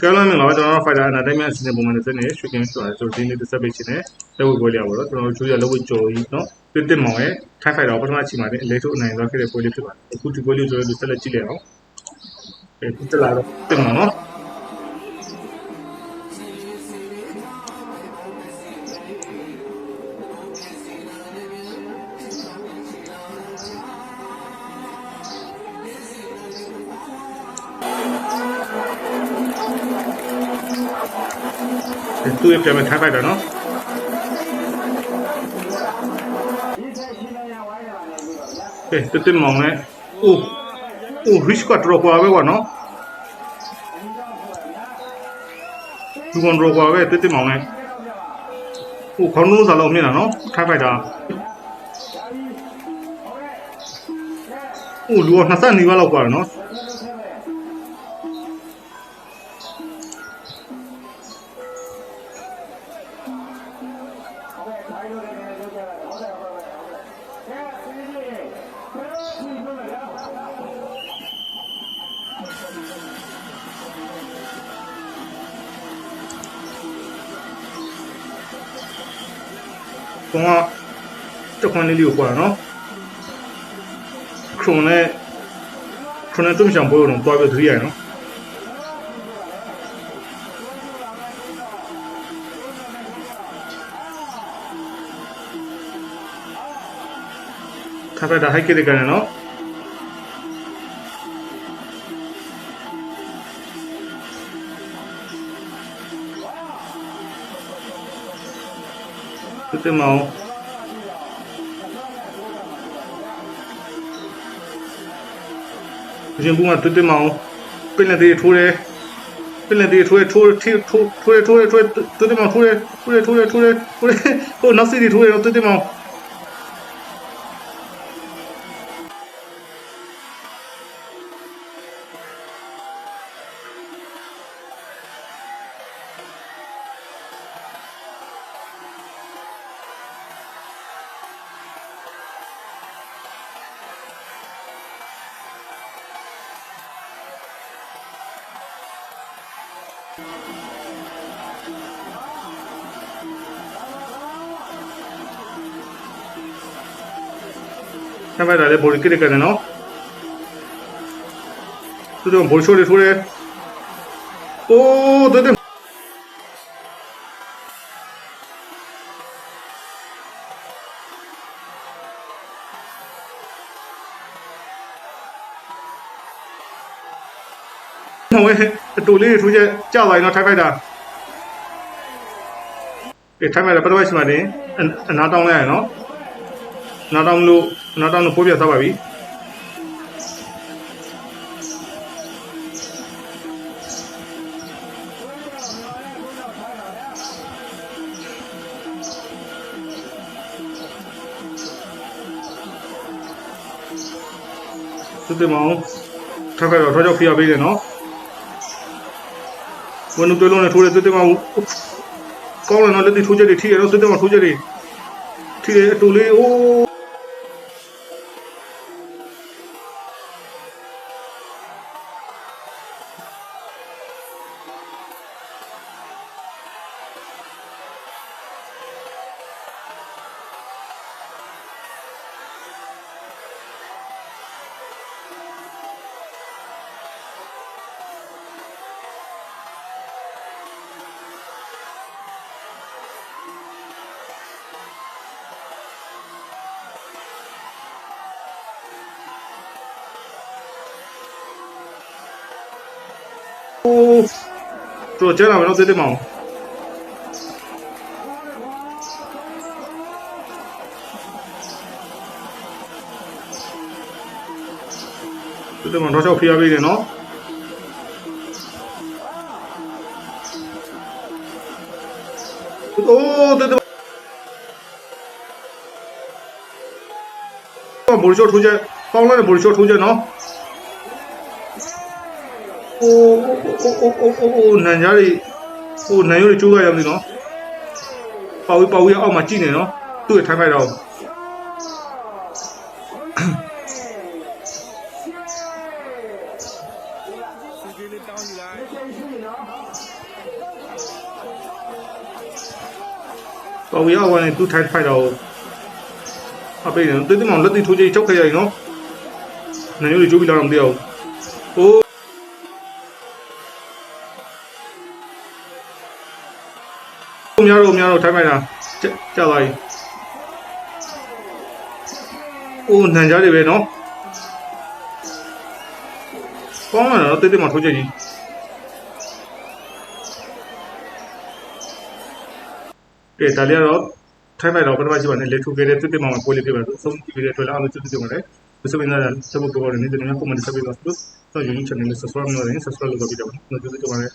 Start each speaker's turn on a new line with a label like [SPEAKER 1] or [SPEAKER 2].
[SPEAKER 1] ကဲလို့မင်္ဂလာပါကျွန်တော်တို့ Fighter Entertainment အစီအစဉ်ပုံမှန်တစ်စနေရွှေကင်းဆိုတာကျွန်တော်ဒီနေ့တစ်ဆက်ပေးချင်တယ်လက်ဝဲပွဲလေးပါတော့ကျွန်တော်တို့ချိုးရလက်ဝဲကြော်ကြီးနော်တစ်တစ်မောင်ရဲ့ Thai Fighter ပထမချိန်မှာလည်းအလဲထုတ်အနိုင်သွားခဲ့တဲ့ပွဲလေးဖြစ်ပါတယ်အခုဒီပွဲလေးကျွန်တော်တို့ဆက်လက်ကြည့်လိုက်အောင်အဲတက်လာတော့တင်မောင် သူ့ရဲ့ပြန်မဲ့ Thai Fighter နော်ကဲတစ်တစ်မောင်နဲ့အိုးအိုး risk ကတော့ကွာပဲကွာနော်ဒီကွန်တော့ကွာပဲတစ်တစ်မောင်နဲ့အိုးခေါင်းလုံးစားလို့မြင်တာနော် Thai Fighter အိုးလူက20နီးပါးလောက်ကွာနော် ကောင်ကတခွန်းလေးလေးကိုကွာနော်ခရုံနဲ့ခရုံနဲ့တုံးချံပေါ်တော့တွားပြီးသတိရနော် ခါဖက်တာဟိုက်ကိတဲ့ကန်နော်တက်တက်မောင်ရှင်ဘူးကတက်တက်မောင်ပင်လက်သေးထိုးတယ်ပင်လက်သေးထိုးထိုးထိုးထိုးထိုးထိုးထိုးတက်တက်မောင်ထိုးတယ်ထိုးတယ်ထိုးတယ်ထိုးတယ်ထိုးတယ်ဟိုနောက်စီ ထိုးတယ်တက်တက်မောင်ဆမ်းဖက်တာလည်းဘော်ဒီကစ်ကန်နော်သူတို့ဘော်ရှိုးတွေထိုးတယ်အိုးတက်တက်ဟိုဝဲအတူလေးထိုးချက်ကြပါရင်တော့ထိုက်ဖိုက်တာအေးထိုက်ဖိုက်တာပထမရှိမှတင်အနာတောင်းလိုက်ရနော် နားတောင်းလို့နားတောင်းလို့ပိုးပြသွားပါပြီသူတမောင်ထပ်ကတော့ထောက်ချောက်ဖိရပေးတယ်နော်ဝန်တို့လုံးနဲ့ထိုးတယ်သူတမောင်ကောင်းတယ်နော်လက်တိထိုးချက်တွေထိရတော့သူတမောင်ထိုးချက်တွေထိတယ်အတူလေးအိုး มองเราชอบเพียร์ไปเลยเนาะโอ้ตัวตัวบริโภคทุกอย่างကောင်းတဲ့ဘริโภค โอ้โอ้โอ้โอ้โอ้โอ้နန်ကြားတွေဟိုနန်ရိုးတွေကျိုးကြရမလို့နော်ပေါဝေးပေါဝေးအောက်မှာကြည့်နေနော်သူ့ရဲ့ထိုင်းဖိုက်တော့ ပေါ်ဝီအောင်ဝင်သူထိုက်ဖိုက်တော့အပေးတယ်တိတိမောင်လက်တိထိုးကြည့်ချုပ်ခဲ့ရရင်နော်နည်းနည်းလေးကြိုးပြီးလာတော့မသိအောင်အိုး အများတော့အများတော့ထိုက်ဖိုက်တာကြာသွားပြီအိုးနန်ကြတယ်ပဲနော်ကောင်းလာတော့တိတိမောင်ထိုးကြည့်ကြီးကဲဒါလေးကတော့ထိုင်းမိုင်တော့ပထမရှိပါနဲ့လေထိုးခဲ့တဲ့တိတိမောင်ကိုလေးပြပါဆိုဆုံးပြီးတဲ့အတွက်လည်းအားလုံးကျေးဇူးတင်ပါတယ်ဒီစပင်းသားစပုတ်ပေါ်နေတယ်ကျွန်တော်က comment ဆက်ပေးပါဆိုတော့ YouTube channel ကို subscribe လုပ်ရင် subscribe လုပ်ပြီးတော့ကျေးဇူးတင်ပါတယ်